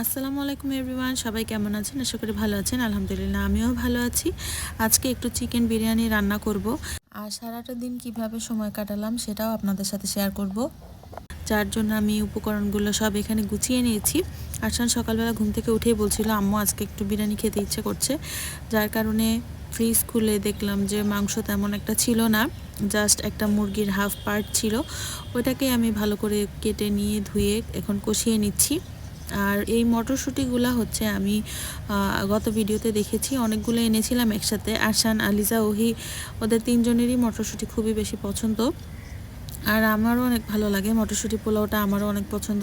আসসালামু আলাইকুম এভরিওয়ান, সবাই কেমন আছেন? আশা করি ভালো আছেন, আলহামদুলিল্লাহ আমিও ভালো আছি। আজকে একটু চিকেন বিরিয়ানি রান্না করব। আর সারাটা দিন কীভাবে সময় কাটালাম সেটাও আপনাদের সাথে শেয়ার করব। যার জন্য আমি উপকরণগুলো সব এখানে গুছিয়ে নিয়েছি। আরশান সকালবেলা ঘুম থেকে উঠেই বলছিল, আম্মু, আজকে একটু বিরিয়ানি খেতে ইচ্ছে করছে। যার কারণে ফ্রিজ খুলে দেখলাম যে মাংস তেমন একটা ছিল না জাস্ট একটা মুরগির হাফ পার্ট ছিল। ওইটাকে আমি ভালো করে কেটে নিয়ে ধুয়ে এখন কষিয়ে নিচ্ছি। আর এই মটরশুঁটিগুলো হচ্ছে আমি গত ভিডিওতে দেখেছি, অনেকগুলো এনেছিলাম একসাথে। আরশান, আলিজা, ওহি, ওদের তিনজনেরই মটরশুঁটি খুবই বেশি পছন্দ। আর আমারও অনেক ভালো লাগে মটরশুঁটি পোলাওটা, আমারও অনেক পছন্দ।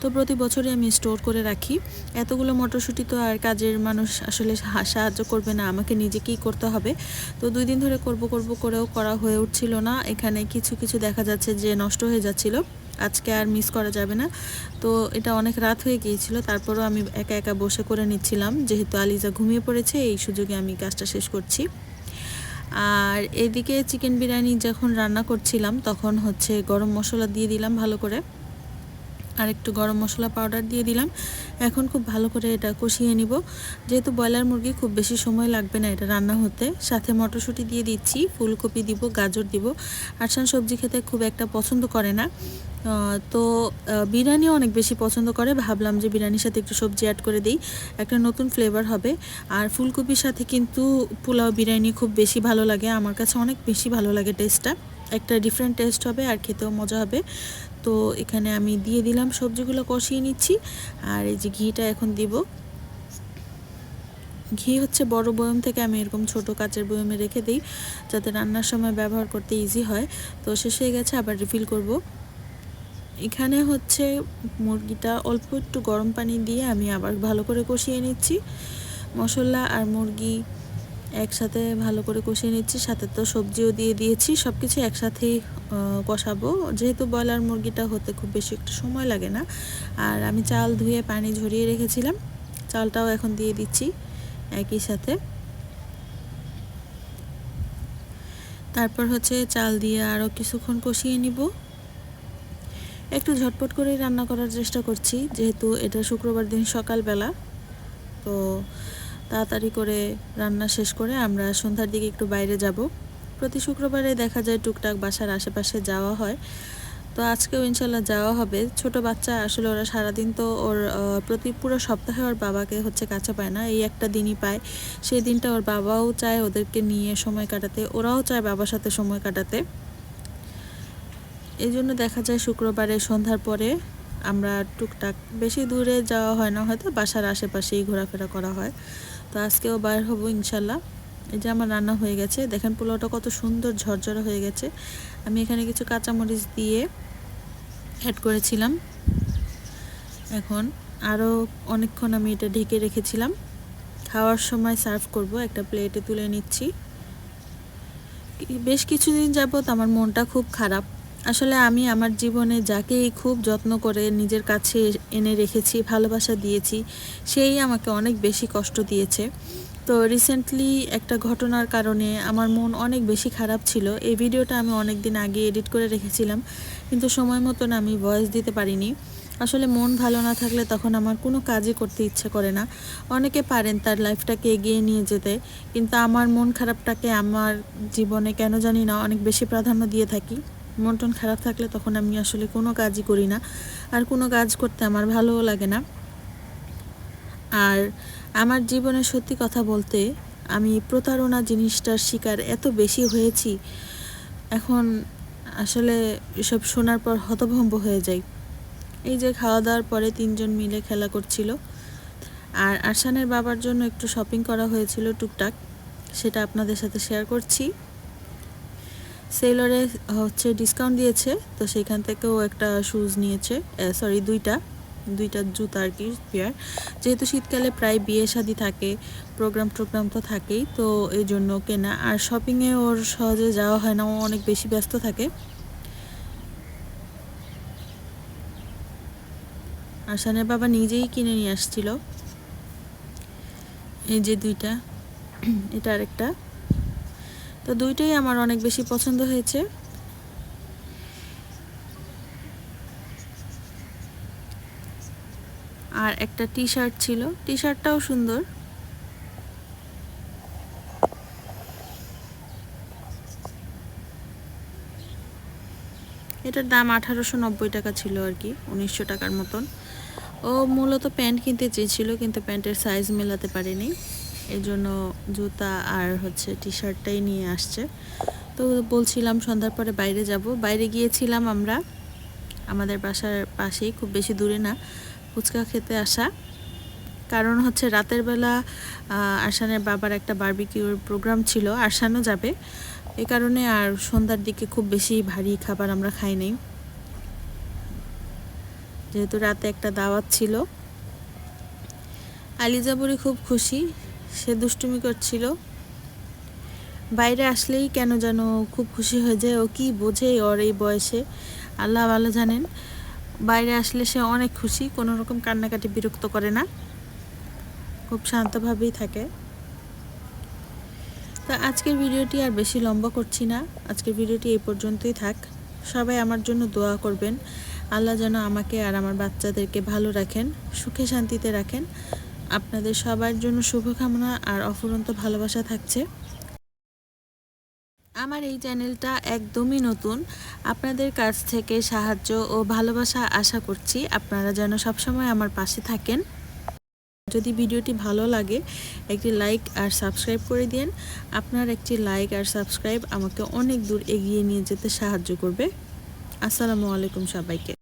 তো প্রতি বছরই আমি স্টোর করে রাখি। এতগুলো মটরশুঁটি তো আর কাজের মানুষ আসলে সাহায্য করবে না, আমাকে নিজেকেই করতে হবে। তো দুই দিন ধরে করব করব করেও করা হয়ে উঠছিল না। এখানে কিছু কিছু দেখা যাচ্ছে যে নষ্ট হয়ে যাচ্ছিল। আজকে আর মিস করা যাবে না। তো এটা অনেক রাত হয়ে গিয়েছিল, তারপরও আমি একা একা বসে করে নিচ্ছিলাম। যেহেতু আলিজা ঘুমিয়ে পড়েছে, এই সুযোগে আমি কাজটা শেষ করছি। আর এদিকে চিকেন বিরিয়ানি যখন রান্না করছিলাম, তখন হচ্ছে গরম মশলা দিয়ে দিলাম ভালো করে। আর একটু গরম মশলা পাউডার দিয়ে দিলাম। এখন খুব ভালো করে এটা কষিয়ে নিব। যেহেতু ব্রয়লার মুরগি, খুব বেশি সময় লাগবে না এটা রান্না হতে। সাথে মটরশুঁটি দিয়ে দিচ্ছি, ফুলকপি দিব, গাজর দিব। আরসান সবজি খেতে খুব একটা পছন্দ করে না। তো বিরিয়ানিও অনেক বেশি পছন্দ করে। ভাবলাম যে বিরিয়ানির সাথে একটু সবজি অ্যাড করে দিই। একটা নতুন ফ্লেভার হবে। আর ফুলকপির সাথে কিন্তু পোলাও বিরিয়ানি খুব বেশি ভালো লাগে। আমার কাছে অনেক বেশি ভালো লাগে টেস্টটা একটা ডিফারেন্ট টেস্ট হবে আর খেতেও মজা হবে। তো এখানে আমি দিয়ে দিলাম সবজিগুলো, কষিয়ে নিচ্ছি। আর এই যে ঘিটা এখন দিব। ঘি হচ্ছে বড় বয়ম থেকে আমি এরকম ছোট কাচের বয়মে রেখে দিই, যাতে রান্নার সময় ব্যবহার করতে ইজি হয়। তো শেষ হয়ে গেছে, আবার রিফিল করব। এখানে হচ্ছে মুরগিটা অল্প একটু গরম পানি দিয়ে আমি আবার ভালো করে কষিয়ে নিচ্ছি। মশলা আর মুরগি একসাথে ভালো করে কষিয়ে নিচ্ছি, সাথে তো সবজিও দিয়ে দিয়েছি সব কিছু একসাথেই কষাবো। যেহেতু ব্রয়লার মুরগিটা হতে খুব বেশি একটু সময় লাগে না, আর আমি চাল ধুয়ে পানি ঝরিয়ে রেখেছিলাম, চালটাও এখন দিয়ে দিচ্ছি একই সাথে। তারপর হচ্ছে চাল দিয়ে আরও কিছুক্ষণ কষিয়ে নিব। একটু ঝটপট করেই রান্না করার চেষ্টা করছি, যেহেতু এটা শুক্রবার দিন সকালবেলা, তো তাড়াতাড়ি করে রান্না শেষ করে আমরা সন্ধ্যার দিকে একটু বাইরে যাব। প্রতি শুক্রবারে দেখা যায় টুকটাক বাসার আশেপাশে যাওয়া হয়। তো আজকেও ইনশাল্লাহ যাওয়া হবে। ছোট বাচ্চা, আসলে ওরা সারাদিন তো ওর প্রতি পুরো সপ্তাহে ওর বাবাকে হচ্ছে কাছে পায় না। এই একটা দিনই পায়। সেই দিনটা ওর বাবাও চায় ওদেরকে নিয়ে সময় কাটাতে। ওরাও চায় বাবার সাথে সময় কাটাতে। এই জন্য দেখা যায় শুক্রবারে সন্ধ্যার পরে আমরা টুকটাক, বেশি দূরে যাওয়া হয় না। হয়তো বাসার আশেপাশেই ঘোরাফেরা করা হয়। তো আজকেও বাইর হব ইনশাল্লাহ। এই যে আমার রান্না হয়ে গেছে। দেখেন পোলাওটা কত সুন্দর ঝরঝরে হয়ে গেছে। আমি এখানে কিছু কাঁচামরিচ দিয়ে অ্যাড করেছিলাম। এখন আরও অনেকক্ষণ আমি এটা ঢেকে রেখেছিলাম। খাওয়ার সময় সার্ভ করব। একটা প্লেটে তুলে নিচ্ছি। বেশ কিছুদিন যাবৎ আমার মনটা খুব খারাপ। আসলে আমি আমার জীবনে যাকেই খুব যত্ন করে নিজের কাছে এনে রেখেছি, ভালোবাসা দিয়েছি, সেই আমাকে অনেক বেশি কষ্ট দিয়েছে। তো রিসেন্টলি একটা ঘটনার কারণে আমার মন অনেক বেশি খারাপ ছিল। এই ভিডিওটা আমি অনেক দিন আগে এডিট করে রেখেছিলাম, কিন্তু সময় মতন আমি ভয়েস দিতে পারিনি। আসলে মন ভালো না থাকলে তখন আমার কোনো কাজই করতে ইচ্ছে করে না। অনেকে পারেন তার লাইফটাকে এগিয়ে নিয়ে যেতে, কিন্তু আমার মন খারাপটাকে আমার জীবনে কেন জানি না অনেক বেশি প্রাধান্য দিয়ে থাকি। মন খারাপ থাকলে তখন আমি আসলে কোনো কাজই করি না। আর কোনো কাজ করতে আমার ভালোও লাগে না। আর আমার জীবনে সত্যি কথা বলতে আমি প্রতারণা জিনিসটার শিকার এত বেশি হয়েছি। এখন আসলে এসব শোনার পর হতভম্ব হয়ে যাই। এই যে খাওয়া দাওয়ার পরে তিনজন মিলে খেলা করছিল। আর আরশানের বাবার জন্য একটু শপিং করা হয়েছিল টুকটাক। সেটা আপনাদের সাথে শেয়ার করছি। সেলরে, হচ্ছে ডিসকাউন্ট দিয়েছে, তো সেইখান থেকেও একটা শুজ নিয়েছে সরি দুইটা দুইটা জুতা আর কি পেয়ার যেহেতু শীতকালে প্রায় বিয়ে শাদি থাকে প্রোগ্রাম টোগ্রাম তো থাকেই, তো এই জন্য কেনা। আর শপিংয়ে ওর সহজে যাওয়া হয় না, ও অনেক বেশি ব্যস্ত থাকে। আসানের বাবা নিজেই কিনে নিয়ে আসছিল। এই যে দুইটা, এটা আরেকটা। তো দুইটাই আমার অনেক বেশি পছন্দ হয়েছে। আর একটা টি শার্ট ছিল। টি শার্টটাও সুন্দর। এটার দাম আঠারোশো নব্বই টাকা ছিল আর কি, উনিশশো টাকার মতন। ও মূলত প্যান্ট কিনতে চেয়েছিল, কিন্তু প্যান্টের সাইজ মেলাতে পারেনি। এই জন্য জুতা আর হচ্ছে টি শার্টটাই নিয়ে আসছে। তো বলছিলাম সন্ধ্যার পরে বাইরে যাব। বাইরে গিয়েছিলাম আমরা। আমাদের বাসার পাশেই, খুব বেশি দূরে না, ফুচকা খেতে আসা। কারণ হচ্ছে রাতের বেলা আরশানের বাবার একটা বার্বিকিউর প্রোগ্রাম ছিল, আরশানও যাবে। এ কারণে আর সন্ধ্যার দিকে খুব বেশি ভারী খাবার আমরা খাই নাই। যেহেতু রাতে একটা দাওয়াত ছিল। আলিজাবুরি খুব খুশি। সে দুষ্টুমি করছিল। বাইরে আসলেই কেন যেন খুব খুশি হয়ে যায়। ও কি বোঝে ওর এই বয়সে? আল্লাহ ভালো জানেন। বাইরে আসলে সে অনেক খুশি, কোনো রকম কান্নাকাটি বিরক্ত করে না। খুব শান্তভাবেই থাকে। তো আজকের ভিডিওটি আর বেশি লম্বা করছি না। আজকের ভিডিওটি এই পর্যন্তই থাক। সবাই আমার জন্য দোয়া করবেন। আল্লাহ যেন আমাকে আর আমার বাচ্চাদেরকে ভালো রাখেন, সুখে শান্তিতে রাখেন। আপনাদের সবার জন্য শুভকামনা আর অফুরন্ত ভালোবাসা থাকছে। আমার এই চ্যানেলটা একদমই নতুন। আপনাদের কাছ থেকে সাহায্য ও ভালোবাসা আশা করছি আপনারা যেন সবসময় আমার পাশে থাকেন। যদি ভিডিওটি ভালো লাগে, একটি লাইক আর সাবস্ক্রাইব করে দিন। আপনার একটি লাইক আর সাবস্ক্রাইব আমাকে অনেক দূর এগিয়ে নিয়ে যেতে সাহায্য করবে। আসসালামু আলাইকুম সবাইকে।